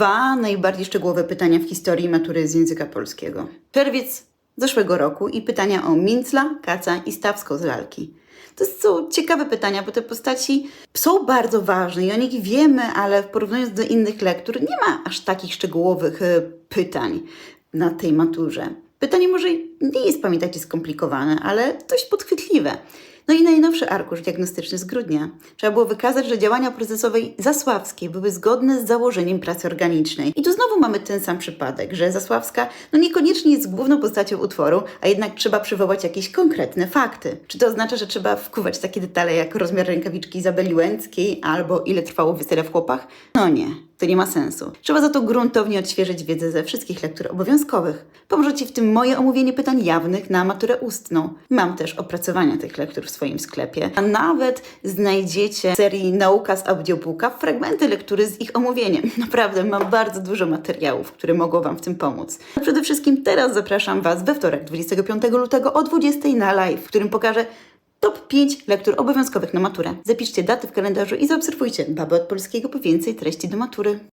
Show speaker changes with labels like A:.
A: dwa najbardziej szczegółowe pytania w historii matury z języka polskiego. Czerwiec zeszłego roku i pytania o Mincla, Kaca i Stawską z lalki. To są ciekawe pytania, bo te postaci są bardzo ważne i o nich wiemy, ale porównując do innych lektur nie ma aż takich szczegółowych e, pytań na tej maturze. Pytanie może nie jest, pamiętajcie, skomplikowane, ale dość podchwytliwe. No i najnowszy arkusz diagnostyczny z grudnia. Trzeba było wykazać, że działania procesowej Zasławskiej były zgodne z założeniem pracy organicznej. I tu znowu mamy ten sam przypadek, że Zasławska no niekoniecznie jest główną postacią utworu, a jednak trzeba przywołać jakieś konkretne fakty. Czy to oznacza, że trzeba wkuwać takie detale jak rozmiar rękawiczki Izabeli Łęckiej albo ile trwało wesele w chłopach? No nie. To nie ma sensu. Trzeba za to gruntownie odświeżyć wiedzę ze wszystkich lektur obowiązkowych. Pomoże Ci w tym moje omówienie pytań jawnych na maturę ustną. Mam też opracowania tych lektur w swoim sklepie, a nawet znajdziecie serii Nauka z audiobooka fragmenty lektury z ich omówieniem. Naprawdę mam bardzo dużo materiałów, które mogą Wam w tym pomóc. Przede wszystkim teraz zapraszam Was we wtorek 25 lutego o 20 na live, w którym pokażę Top 5 lektur obowiązkowych na maturę. Zapiszcie daty w kalendarzu i zaobserwujcie Babę od Polskiego po więcej treści do matury.